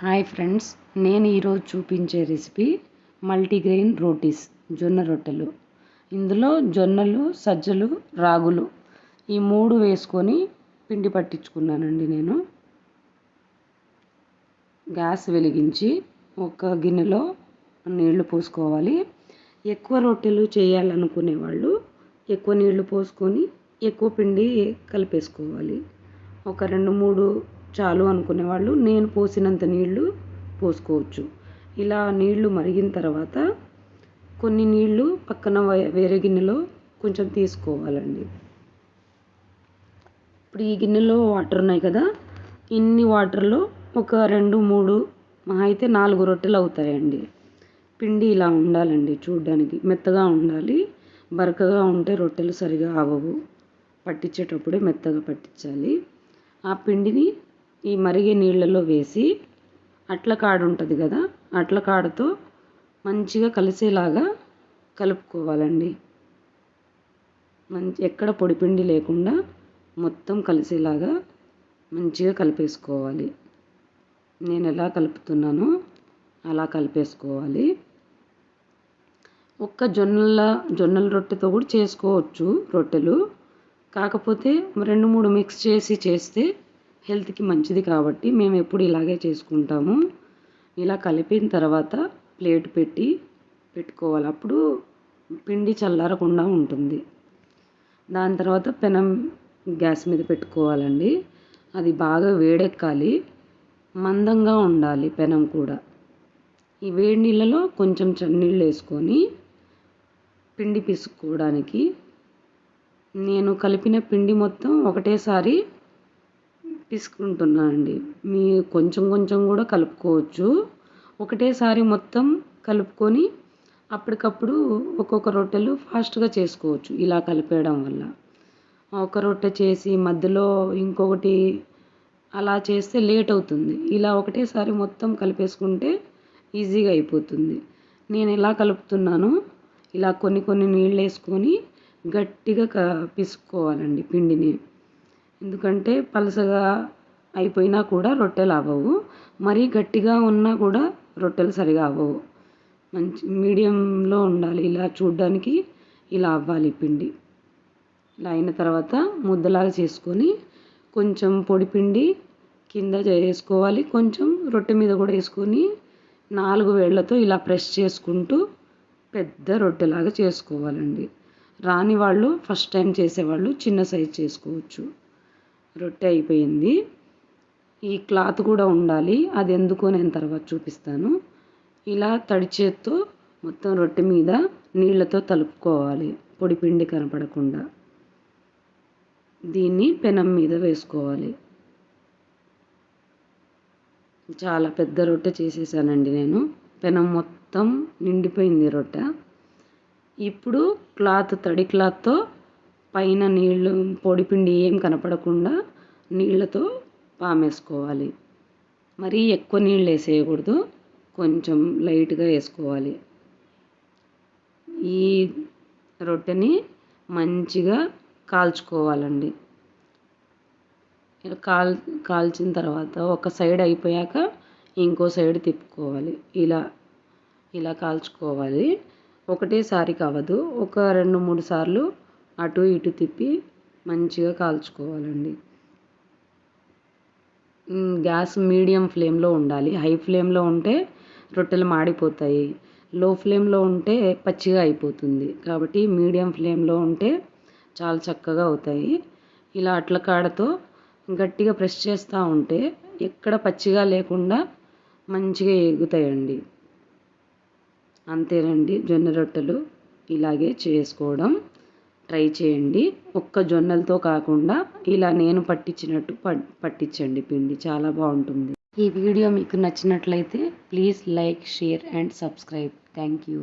Hi friends నేను ఈరోజు చూపించే రెసిపీ మల్టీగ్రెయిన్ రోటీస్ జొన్న రొట్టెలు. ఇందులో జొన్నలు సజ్జలు రాగులు ఈ మూడు వేసుకొని పిండి పట్టించుకున్నానండి నేను. గ్యాస్ వెలిగించి ఒక గిన్నెలో నీళ్ళు పోసుకోవాలి. ఎక్కువ రొట్టెలు చేయాలనుకునే వాళ్ళు ఎక్కువ నీళ్ళు పోసుకొని ఎక్కువ పిండి కలిపేసుకోవాలి. ఒక రెండు మూడు చాలు అనుకునే వాళ్ళు నేను పోసినంత నీళ్ళు పోసుకోవచ్చు. ఇలా నీళ్ళు మరిగిన తర్వాత కొన్ని నీళ్ళు పక్కన వేరే గిన్నెలో కొంచెం తీసుకోవాలండి. ఇప్పుడు ఈ గిన్నెలో వాటర్ ఉన్నాయి కదా ఇన్ని వాటర్లో ఒక రెండు మూడు మహా అయితే నాలుగు రొట్టెలు అవుతాయండి. పిండి ఇలా ఉండాలండి చూడడానికి. మెత్తగా ఉండాలి. బరకగా ఉంటే రొట్టెలు సరిగా అవ్వవు పట్టించేటప్పుడే మెత్తగా పట్టించాలి. ఆ పిండిని ఈ మరిగే నీళ్ళలో వేసి అట్ల కాడ ఉంటుంది కదా అట్ల కాడతో మంచిగా కలిసేలాగా కలుపుకోవాలండి. మంచి ఎక్కడ పొడిపిండి లేకుండా మొత్తం కలిసేలాగా మంచిగా కలిపేసుకోవాలి. నేను ఎలా కలుపుతున్నానో అలా కలిపేసుకోవాలి. ఒక్క జొన్నల జొన్నల రొట్టెతో కూడా చేసుకోవచ్చు రొట్టెలు. కాకపోతే రెండు మూడు మిక్స్ చేసి చేస్తే హెల్త్కి మంచిది కాబట్టి మేము ఎప్పుడు ఇలాగే చేసుకుంటాము. ఇలా కలిపిన తర్వాత ప్లేట్ పెట్టి పెట్టుకోవాలి. అప్పుడు పిండి చల్లారకుండా ఉంటుంది. దాని తర్వాత పెనం గ్యాస్ మీద పెట్టుకోవాలండి. అది బాగా వేడెక్కాలి. మందంగా ఉండాలి పెనం కూడా. ఈ వేడి నీళ్ళలో కొంచెం చన్నీళ్ళు వేసుకొని పిండి పిసుకోవడానికి నేను కలిపిన పిండి మొత్తం ఒకటేసారి తీసుకుంటున్నానండి. మీ కొంచెం కొంచెం కూడా కలుపుకోవచ్చు. ఒకటేసారి మొత్తం కలుపుకొని అప్పటికప్పుడు ఒక్కొక్క రొట్టెలు ఫాస్ట్గా చేసుకోవచ్చు ఇలా కలిపేయడం వల్ల. ఒక రొట్టె చేసి మధ్యలో ఇంకొకటి అలా చేస్తే లేట్ అవుతుంది. ఇలా ఒకటేసారి మొత్తం కలిపేసుకుంటే ఈజీగా అయిపోతుంది. నేను ఎలా కలుపుతున్నాను. ఇలా కొన్ని కొన్ని నీళ్ళు వేసుకొని గట్టిగా క పిసుకోవాలండి పిండిని. ఎందుకంటే పలసగా అయిపోయినా కూడా రొట్టెలు అవ్వవు మరీ గట్టిగా ఉన్నా కూడా రొట్టెలు సరిగా అవ్వవు మంచి మీడియంలో ఉండాలి. ఇలా చూడ్డానికి ఇలా అవ్వాలి పిండి. ఇలా అయిన తర్వాత ముద్దలాగా చేసుకొని కొంచెం పొడి పిండి కింద వేసుకోవాలి. కొంచెం రొట్టె మీద కూడా వేసుకొని నాలుగు వేళ్ళతో ఇలా ప్రెస్ చేసుకుంటూ పెద్ద రొట్టెలాగా చేసుకోవాలండి. రాని వాళ్ళు ఫస్ట్ టైం చేసేవాళ్ళు చిన్న సైజ్ చేసుకోవచ్చు. రొట్టె అయిపోయింది. ఈ క్లాత్ కూడా ఉండాలి. అది ఎందుకో నేను తర్వాత చూపిస్తాను. ఇలా తడి చేత్తో మొత్తం రొట్టె మీద నీళ్ళతో తలుపుకోవాలి. పొడి పిండి కనపడకుండా. దీన్ని పెనం మీద వేసుకోవాలి. చాలా పెద్ద రొట్టె చేసేసానండి నేను. పెనం మొత్తం నిండిపోయింది రొట్టె. ఇప్పుడు క్లాత్ తడి క్లాత్తో పైన నీళ్ళు పొడిపిండి ఏం కనపడకుండా నీళ్ళతో పామేసుకోవాలి. మరీ ఎక్కువ నీళ్ళు వేసేయకూడదు. కొంచెం లైట్గా వేసుకోవాలి. ఈ రొట్టెని మంచిగా కాల్చుకోవాలండి. కాల్ కాల్చిన తర్వాత ఒక సైడ్ అయిపోయాక ఇంకో సైడ్ తిప్పుకోవాలి. ఇలా ఇలా కాల్చుకోవాలి. ఒకటేసారి కావదు. ఒక రెండు మూడు సార్లు అటు ఇటు తిప్పి మంచిగా కాల్చుకోవాలండి. గ్యాస్ మీడియం ఫ్లేమ్లో ఉండాలి. హై ఫ్లేమ్లో ఉంటే రొట్టెలు మాడిపోతాయి. లో ఫ్లేమ్లో ఉంటే పచ్చిగా అయిపోతుంది. కాబట్టి మీడియం ఫ్లేమ్లో ఉంటే చాలా చక్కగా అవుతాయి. ఇలా అట్ల కాడతో గట్టిగా ప్రెస్ చేస్తూ ఉంటే ఎక్కడ పచ్చిగా లేకుండా మంచిగా ఎగుతాయండి అంతేనండి జొన్న రొట్టెలు ఇలాగే చేసుకోవడం. ట్రై చేయండి. ఒక్క జొన్నలతో కాకుండా ఇలా నేను పట్టించినట్టు పట్టించండి పిండి. చాలా బాగుంటుంది. ఈ వీడియో మీకు నచ్చినట్లయితే please like share and subscribe. Thank you.